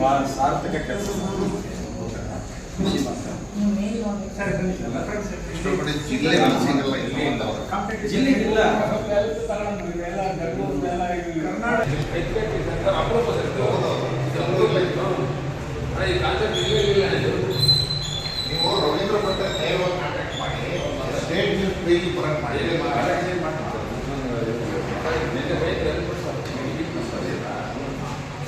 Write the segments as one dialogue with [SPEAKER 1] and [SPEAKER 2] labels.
[SPEAKER 1] ಭಾಳ ಸಾರ್ಥಕ ಕೆಲಸ
[SPEAKER 2] ಜಿಲ್ಲೆ
[SPEAKER 1] ಜಿಲ್ಲೆಗಿಲ್ಲ
[SPEAKER 2] ನೀವು ರವೀಂದ್ರ ಭಟ್ ನೇರವಾಗಿ ಕಾಂಟ್ಯಾಕ್ಟ್ ಮಾಡಿ ಸ್ಟೇಟ್ ನ್ಯೂಸ್ ಪೇಜ್ ಬರಕ್ ಮಾಡಿ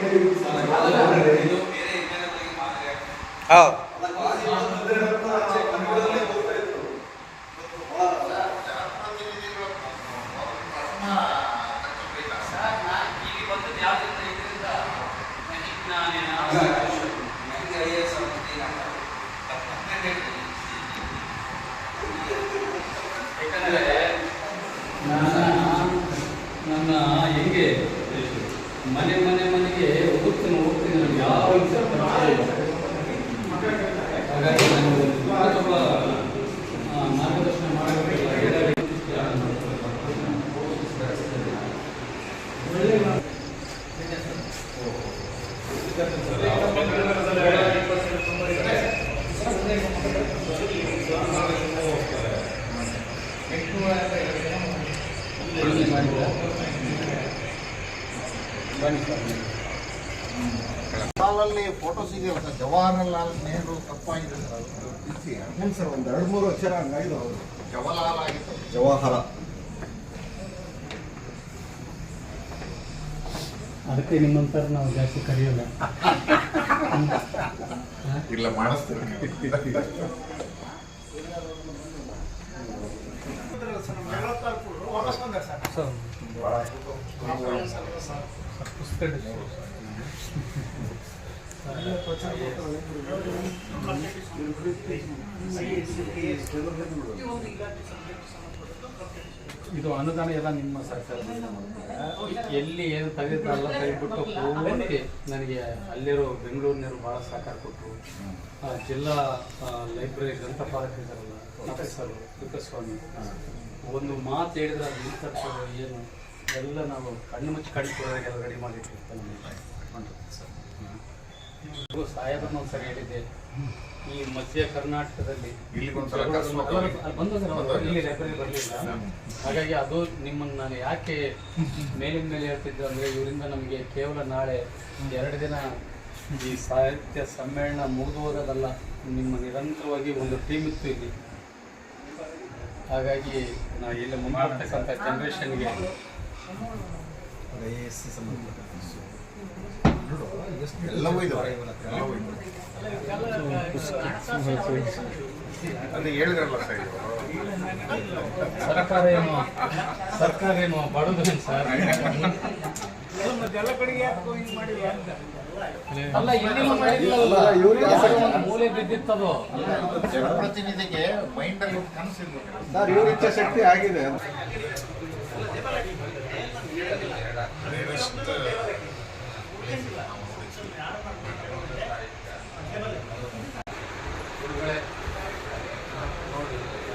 [SPEAKER 1] ನನಗೆ ಯಾಕಂದ್ರೆ ನನ್ನ ಹೆಂಗೆ
[SPEAKER 2] ಸಾಲಲ್ಲಿ ಫೋಟೋಸ್ ಇದೆಯಲ್ಲ ಸರ್ ಜವಾಹರ್ಲಾಲ್ ನೆಹರು ತಪ್ಪಾಗಿದೆ ಸರ್.
[SPEAKER 3] ಹ್ಞೂ ಸರ್ ಒಂದು ಎರಡು ಮೂರು ಅಕ್ಷರ ಹಂಗಾಗಿದೆ
[SPEAKER 2] ಜವಾಹರಲಾಲ್ ಆಗಿತ್ತು.
[SPEAKER 3] ಜವಾಹರ.
[SPEAKER 4] ಅದಕ್ಕೆ ನಿಮ್ಮಂತರ ನಾವು ಜಾಸ್ತಿ ಕರೆಯೋಲ್ಲ.
[SPEAKER 2] ಇಲ್ಲ ಮಾಡಿಸ್ತೀವಿ
[SPEAKER 1] ಇದು ಅನುದಾನ ಎಲ್ಲ ನಿಮ್ಮ ಸರ್ಕಾರದಿಂದ. ಎಲ್ಲಿ ಏನು ತೆಗೆದಲ್ಲ ತೆಗೆದ್ಬಿಟ್ಟು ಪೂರ್ತಿ ನನಗೆ ಅಲ್ಲಿರೋ ಬೆಂಗಳೂರಿನವರು ಭಾಳ ಸಹಕಾರ ಕೊಟ್ಟರು. ಜಿಲ್ಲಾ ಲೈಬ್ರರಿ ಗ್ರಂಥ ಪಾಲಕ ಇದ್ದಾರಲ್ಲ ಪ್ರೊಫೆಸರ್ ಕುಕ್ಕಸ್ವಾಮಿ ಒಂದು ಮಾತು ಹೇಳಿದ್ರೆ ಅದು ಏನು? ಎಲ್ಲ ನಾವು ಕಣ್ಣು ಮುಚ್ಚಿ ಕಣ್ಣು ಕೊಡೋದಕ್ಕೆಲ್ಲ ರೆಡಿ ಮಾಡಿಟ್ಟಿರ್ತಾರೆ ಸಾಹೇಬ್ರನ್ನ ಒಂದ್ಸರಿ ಹೇಳಿದ್ದೆ. ಈ ಮಧ್ಯ ಕರ್ನಾಟಕದಲ್ಲಿ ಹಾಗಾಗಿ ಅದು ನಿಮ್ಮನ್ನು ನಾನು ಯಾಕೆ ಮೇಲಿನ ಮೇಲೆ ಹೇಳ್ತಿದ್ದೆ ಅಂದ್ರೆ ಇವರಿಂದ ನಮಗೆ ಕೇವಲ ನಾಳೆ ಎರಡು ದಿನ ಈ ಸಾಹಿತ್ಯ ಸಮ್ಮೇಳನ ಮುಗಿದು ಹೋಗೋದಲ್ಲ ನಿಮ್ಮ ನಿರಂತರವಾಗಿ ಒಂದು ಟೀಮ್ ಇತ್ತು ಇಲ್ಲಿ. ಹಾಗಾಗಿ ನಾವು ಇಲ್ಲಿ ಮುಂಬರ್ತಕ್ಕಂಥ ಜನ್ರೇಷನ್ಗೆ
[SPEAKER 2] ಎಲ್ಲವೂ ಇದಾವೆ. ಎಲ್ಲವೂ ಇದಾವೆ. ಹೇಳಿದ್ರಲ್ಲ ಸರ್
[SPEAKER 1] ಸರ್ಕಾರ ಏನು ಸರ್ಕಾರ ಏನು ಬಡದೇನು ಸರ್? ಅಲ್ಲ ಮೂಲೆ ಬಿದ್ದಿತ್ತದು?
[SPEAKER 2] ಜನಪ್ರತಿನಿಧಿಗೆ ಮೈಂಡಲ್ಲಿ ಒಂದು ಕನಸು ಇರ್ಬೇಕಲ್ಲ
[SPEAKER 3] ಸರ್ ಇವ್ರ ಇಚ್ಛಾಶಕ್ತಿ ಆಗಿದೆ.